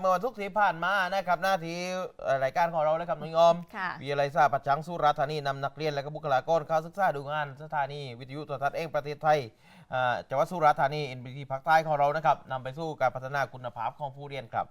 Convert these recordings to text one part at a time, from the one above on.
เมื่อวันศุกร์ที่ผ่านมานะครับหน้าที่เอ่อรายการของเรานะครับน้องยอมค่ะวิทยาลัยศาสตร์ปัจจังสุราษฎร์ธานีนำนักเรียนและก็บุคลากรเข้าศึกษาดูงานสถานีวิทยุโทรทัศน์เองประเทศไทยอ่าจังหวัดสุราษฎร์ธานีเอ็นบีทีภาคใต้ของเรานะครับนำไปสู่การพัฒนาคุณภาพของผู้เรียนครับ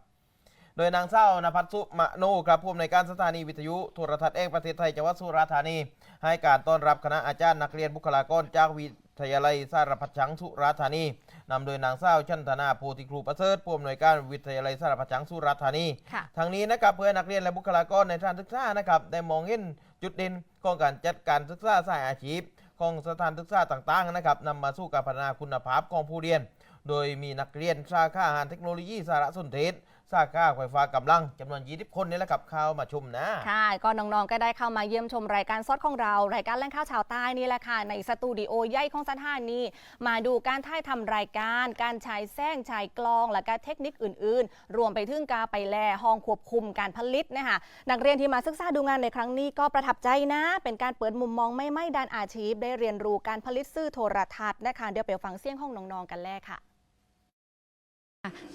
โดยนางเศร้านภัสสุมโนครับผู้อำนวยการสถานีวิทยุโทรทัศน์เองประเทศไทยจังหวัดสุราษฎร์ธานี ให้การต้อนรับคณะอาจารย์นักเรียนบุคลากรจากวิ ทยาลัยสารพัดชังสุราษฎร์ธานีนำโดยนางเศร้าชันธนาโพธิครูประเสริฐผู้อำนวยการวิทยาลัยสารพัดชังสุราษฎร์ธานีค่ะทางนี้นะครับเพื่อให้นักเรียนและบุคลากรในสถานศึกษานะครับได้มองเห็นจุดเด่นของการจัดการศึกษาสายอาชีพ ของสถานศึกษาต่างๆนะครับนำมาสู่การพัฒนาคุณภาพของผู้เรียน โดยมีนักเรียนสาขาอาหารเทคโนโลยีสารสนเทศ สาขาไฟฟ้ากำลังจำนวน20คนนี่แหละครับเข้ามาชมนะ ค่ะ ก็น้องๆ ก็ได้เข้ามาเยี่ยมชมรายการสดของเรา รายการแล่งข้าวชาวใต้นี่แหละค่ะ ในสตูดิโอใหญ่ของสถานีมาดูการถ่ายทำรายการ การใช้แซงใช้กลอง และการเทคนิคอื่นๆ รวมไปถึงการไปแลห้องควบคุมการผลิตนะคะนักเรียนที่มาศึกษาดูงานในครั้งนี้ก็ประทับใจนะ เป็นการเปิดมุมมองไม่ไม่ด้านอาชีพ ได้เรียนรู้การผลิตสื่อโทรทัศน์นะคะ เดี๋ยวไปฟังเสียงของน้องๆ กันแรกค่ะ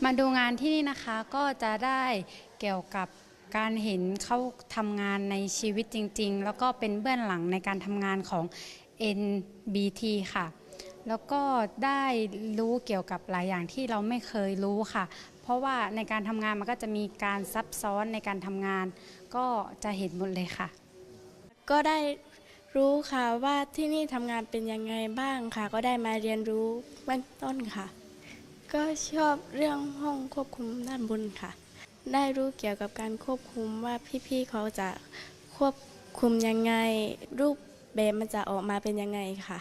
มาดูงานที่นี่นะคะก็จะได้เกี่ยวกับการเห็นเขาทำงานในชีวิตจริง ๆ แล้วก็เป็นเบื้องหลังในการทำงานของ NBT ค่ะ แล้วก็ได้รู้เกี่ยวกับหลายอย่างที่เราไม่เคยรู้ค่ะ เพราะว่าในการทำงานมันก็จะมีการซับซ้อนในการทำงาน ก็จะเห็นหมดเลยค่ะ ก็ได้รู้ค่ะว่าที่นี่ทำงานเป็นยังไงบ้างค่ะ ก็ได้มาเรียนรู้เบื้องต้นค่ะ ก็ชอบเรื่องห้องควบคุมด้านบนค่ะ ได้รู้เกี่ยวกับการควบคุมว่าพี่ๆเขาจะควบคุมยังไง รูปแบบมันจะออกมาเป็นยังไงค่ะ